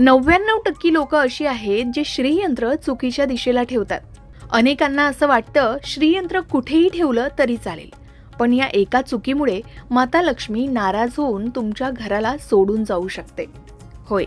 नव्याण्णव टक्के लोक अशी आहेत जे श्रीयंत्र चुकीच्या दिशेला ठेवतात. अनेकांना असं वाटतं श्रीयंत्र कुठेही ठेवलं तरी चालेल. पण या एका चुकीमुळे माता लक्ष्मी नाराज होऊन तुमच्या घराला सोडून जाऊ शकते. होय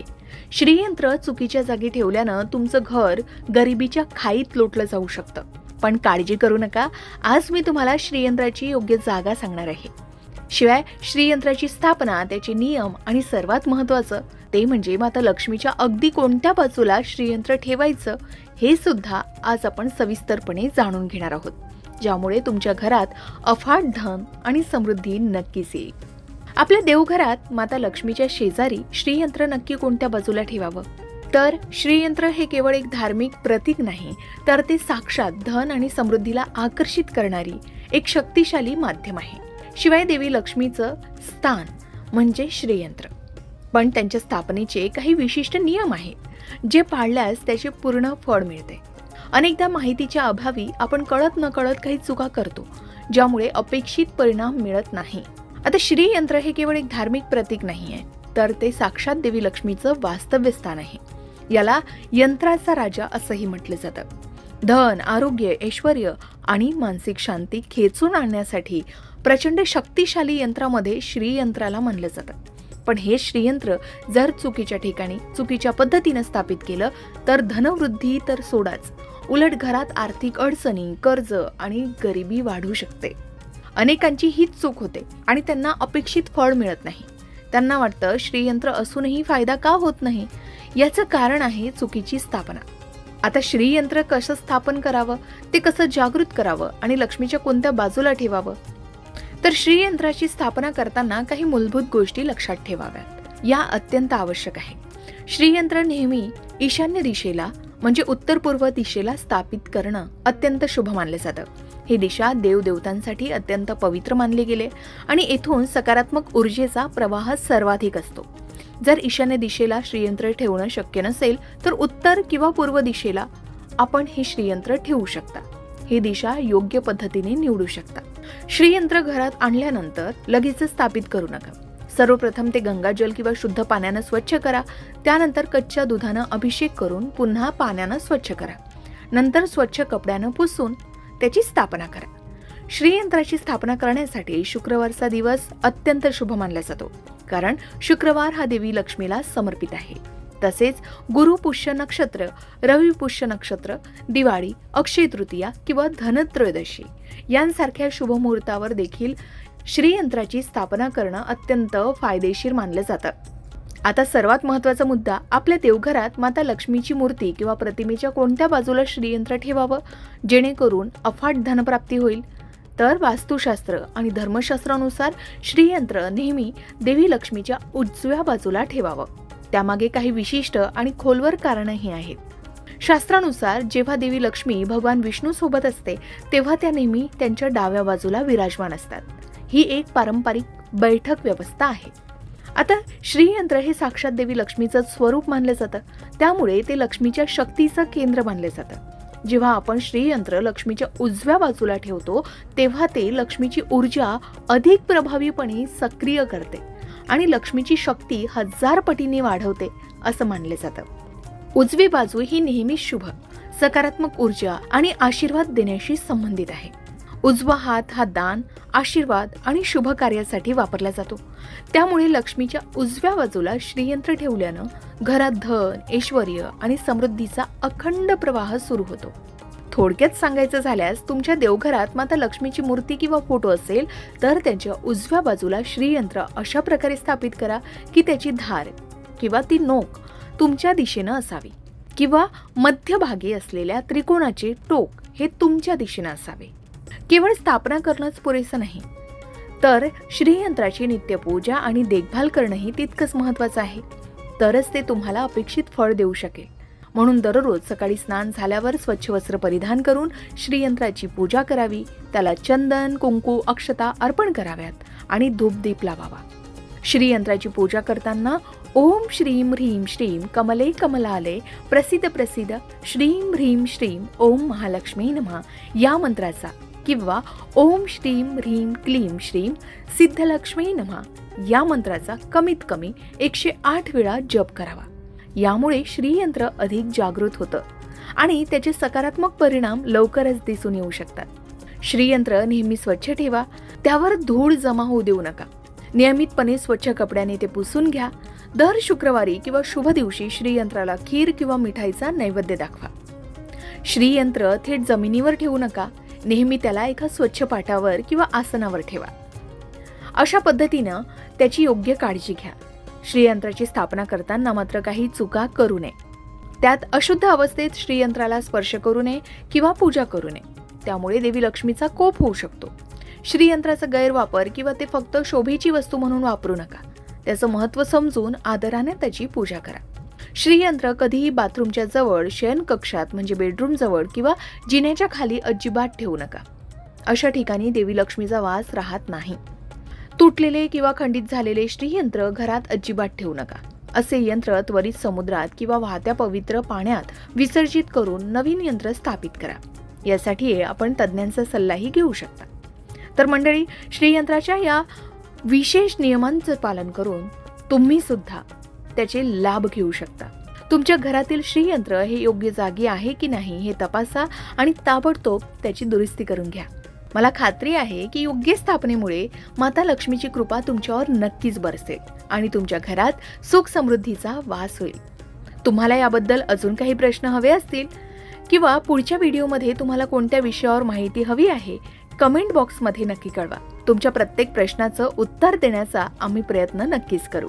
श्रीयंत्र चुकीच्या जागी ठेवल्यानं तुमचं घर गरिबीच्या खाईत लोटलं जाऊ शकतं. पण काळजी करू नका आज मी तुम्हाला श्रीयंत्राची योग्य जागा सांगणार आहे. शिवाय श्रीयंत्राची स्थापना त्याचे नियम आणि सर्वात महत्त्वाचं ते म्हणजे माता लक्ष्मीच्या अगदी कोणत्या बाजूला श्रीयंत्र ठेवायचं हे सुद्धा आज आपण सविस्तरपणे जाणून घेणार आहोत ज्यामुळे तुमच्या घरात अफाट धन आणि समृद्धी नक्कीच येईल. आपल्या देवघरात माता लक्ष्मीच्या शेजारी श्रीयंत्र नक्की कोणत्या बाजूला ठेवावं? तर श्रीयंत्र हे केवळ एक धार्मिक प्रतीक नाही तर ते साक्षात धन आणि समृद्धीला आकर्षित करणारी एक शक्तिशाली माध्यम आहे. शिवाय देवी लक्ष्मीचं स्थान म्हणजे श्रीयंत्र. पण त्यांच्या स्थापनेचे काही विशिष्ट नियम आहेत जे पाळल्यास त्याचे पूर्ण फळ मिळते. अनेकदा माहितीच्या अभावी आपण कळत न कळत काही चुका करतो ज्यामुळे अपेक्षित परिणाम मिळत नाही. आता श्रीयंत्र हे केवळ एक धार्मिक प्रतीक नाही आहे तर ते साक्षात देवी लक्ष्मीचं वास्तव्य स्थान आहे. याला यंत्राचा राजा असंही म्हटलं जातं. धन आरोग्य ऐश्वर आणि मानसिक शांती खेचून आणण्यासाठी प्रचंड शक्तिशाली यंत्रामध्ये श्रीयंत्राला म्हणलं जातं. पण हे श्रीयंत्र जर चुकीच्या ठिकाणी चुकीच्या पद्धतीनं स्थापित केलं तर धनवृद्धी तर सोडाच. उलट घरात आर्थिक अडचणी कर्ज आणि गरिबी वाढू शकते. अनेकांची हीच चूक होते आणि त्यांना अपेक्षित फळ मिळत नाही. त्यांना वाटतं श्रीयंत्र असूनही फायदा का होत नाही? याचं कारण आहे चुकीची स्थापना. आता श्रीयंत्र कसं स्थापन करावं? ते कसं जागृत करावं? आणि लक्ष्मीच्या कोणत्या बाजूला ठेवावं? तर श्रीयंत्राची स्थापना करताना काही मूलभूत गोष्टी लक्षात ठेवाव्यात. या अत्यंत आवश्यक आहे. श्रीयंत्र नेहमी ईशान्य दिशेला म्हणजे उत्तर पूर्व दिशेला स्थापित करणं अत्यंत शुभ मानलं जातं. ही दिशा देवदेवतांसाठी अत्यंत पवित्र मानली गेले आणि येथून सकारात्मक ऊर्जेचा प्रवाह सर्वाधिक असतो. जर ईशान्य दिशेला श्रीयंत्र ठेवणं शक्य नसेल तर उत्तर किंवा पूर्व दिशेला आपण हे श्रीयंत्र ठेवू शकता. ही दिशा योग्य पद्धतीने निवडू शकता. श्रीयंत्र घरात आणल्यानंतर लगेच स्थापित करू नका. सर्वप्रथम ते गंगाजल किंवा शुद्ध पाण्यानं स्वच्छ करा. त्यानंतर कच्च्या दुधानं अभिषेक करून पुन्हा पाण्यानं स्वच्छ करा. नंतर स्वच्छ कपड्यानं पुसून त्याची स्थापना करा. श्रीयंत्राची स्थापना करण्यासाठी शुक्रवारचा दिवस अत्यंत शुभ मानला जातो. कारण शुक्रवार हा देवी लक्ष्मीला समर्पित आहे. तसेच गुरु पुष्य नक्षत्र रवी पुष्य नक्षत्र दिवाळी अक्षय तृतीया किंवा धनत्रयोदशी यांसारख्या शुभ मुहूर्तावर देखील श्रीयंत्राची स्थापना करणं अत्यंत फायदेशीर मानलं जातं. आता सर्वात महत्त्वाचा मुद्दा आपल्या देवघरात माता लक्ष्मीची मूर्ती किंवा प्रतिमेच्या कोणत्या बाजूला श्रीयंत्र ठेवावं? जेणेकरून अफाट धनप्राप्ती होईल. तर वास्तुशास्त्र आणि धर्मशास्त्रानुसार श्रीयंत्र नेहमी देवी लक्ष्मीच्या उजव्या बाजूला ठेवावं. त्यामागे काही विशिष्ट आणि खोलवर कारणंही आहेत. शास्त्रानुसार जेव्हा देवी लक्ष्मी भगवान विष्णू सोबत असते तेव्हा त्या नेहमी त्यांच्या डाव्या बाजूला विराजमान असतात. ही एक पारंपरिक बैठक व्यवस्था आहे. आता श्रीयंत्र हे साक्षात देवी लक्ष्मीचं स्वरूप मानलं जातं. त्यामुळे ते लक्ष्मीच्या शक्तीचं केंद्र मानलं जातं. जेव्हा आपण श्रीयंत्र लक्ष्मीच्या उजव्या बाजूला ठेवतो तेव्हा ते लक्ष्मीची ऊर्जा अधिक प्रभावीपणे सक्रिय करते. आणि लक्ष्मीची शक्ती हजार पटीने वाढवते असं मानले जातं. उजवी बाजू ही नेहमी शुभ सकारात्मक ऊर्जा आणि आशीर्वाद देण्याशी संबंधित आहे. उजवा हात हा दान आशीर्वाद आणि शुभ कार्यासाठी वापरला जातो. त्यामुळे लक्ष्मीच्या उजव्या बाजूला श्रीयंत्र ठेवल्यानं घरात धन ऐश्वर आणि समृद्धीचा अखंड प्रवाह सुरू होतो. थोडक्यात सांगायचं झाल्यास तुमच्या देवघरात माता लक्ष्मीची मूर्ती किंवा फोटो असेल तर त्यांच्या उजव्या बाजूला श्रीयंत्र अशा प्रकारे स्थापित करा की त्याची धार किंवा ती नोक तुमच्या दिशेनं असावी किंवा मध्यभागी असलेल्या त्रिकोणाचे टोक हे तुमच्या दिशेनं असावे. केवळ स्थापना करणंच पुरेसं नाही तर श्रीयंत्राची नित्यपूजा आणि देखभाल करणंही तितकंच महत्वाचं आहे. तरच ते तुम्हाला अपेक्षित फळ देऊ शकेल. म्हणून दररोज सकाळी स्नान झाल्यावर स्वच्छ वस्त्र परिधान करून श्रीयंत्राची पूजा करावी. त्याला चंदन कुंकू अक्षता अर्पण कराव्यात आणि धूपदीप लावावा. श्रीयंत्राची पूजा करताना ओम श्रीम ह्रीम श्रीम कमले कमलाले प्रसिद्ध प्रसिद्ध श्रीम ह्रीम श्रीम ओम महालक्ष्मी नमः. या मंत्राचा किंवा ओम श्रीम ह्रीम क्लीम श्रीम सिद्धलक्ष्मी नमः. या मंत्राचा कमीत कमी एकशे आठ वेळा जप करावा. यामुळे श्रीयंत्र अधिक जागृत होतं आणि त्याचे सकारात्मक परिणाम लवकरच दिसून येऊ शकतात. श्रीयंत्र नेहमी स्वच्छ ठेवा त्यावर धूळ जमा होऊ देऊ नका. नियमितपणे स्वच्छ कपड्याने ते पुसून घ्या. दर शुक्रवारी किंवा शुभ दिवशी श्रीयंत्राला खीर किंवा मिठाईचा नैवेद्य दाखवा. श्रीयंत्र थेट जमिनीवर ठेवू नका नेहमी त्याला एका स्वच्छ पाटावर किंवा आसनावर ठेवा. अशा पद्धतीनं त्याची योग्य काळजी घ्या. श्रीयंत्राची स्थापना करताना मात्र काही चुका करू नये. त्यात अशुद्ध अवस्थेत श्रीयंत्राला स्पर्श करू नये किंवा पूजा करू नये. त्यामुळे देवी लक्ष्मीचा कोप होऊ शकतो. श्रीयंत्राचा गैरवापर किंवा ते फक्त शोभेची वस्तू म्हणून वापरू नका. त्याचं महत्त्व समजून आदराने त्याची पूजा करा. श्रीयंत्र कधीही बाथरूमच्या जवळ शयन कक्षात म्हणजे बेडरूम जवळ किंवा जिन्याच्या खाली अजिबात ठेवू नका. अशा ठिकाणी देवी लक्ष्मीचा वास राहत नाही. तुटलेले किंवा खंडित झालेले श्रीयंत्र घरात अजिबात ठेवू नका. असे यंत्र त्वरित समुद्रात किंवा वाहत्या पवित्र पाण्यात विसर्जित करून नवीन यंत्र स्थापित करा. यासाठी आपण तज्ज्ञांचा सल्लाही घेऊ शकता. तर मंडळी श्रीयंत्राच्या या विशेष नियमांचं पालन करून तुम्ही सुद्धा त्याचे लाभ घेऊ शकता. तुमच्या घरातील श्रीयंत्र हे योग्य जागी आहे की नाही हे तपासा आणि ताबडतोब त्याची दुरुस्ती करून घ्या. मला खात्री आहे की योग्य स्थापनेमुळे माता लक्ष्मीची कृपा तुमच्यावर नक्कीच बरसेल आणि तुमच्या घरात सुख समृद्धीचा वास होईल. तुम्हाला याबद्दल अजून काही प्रश्न हवे असतील? किंवा पुढच्या व्हिडिओमध्ये तुम्हाला कोणत्या विषयावर माहिती हवी आहे? कमेंट बॉक्समध्ये नक्की कळवा. तुमच्या प्रत्येक प्रश्नाचं उत्तर देण्याचा आम्ही प्रयत्न नक्कीच करू.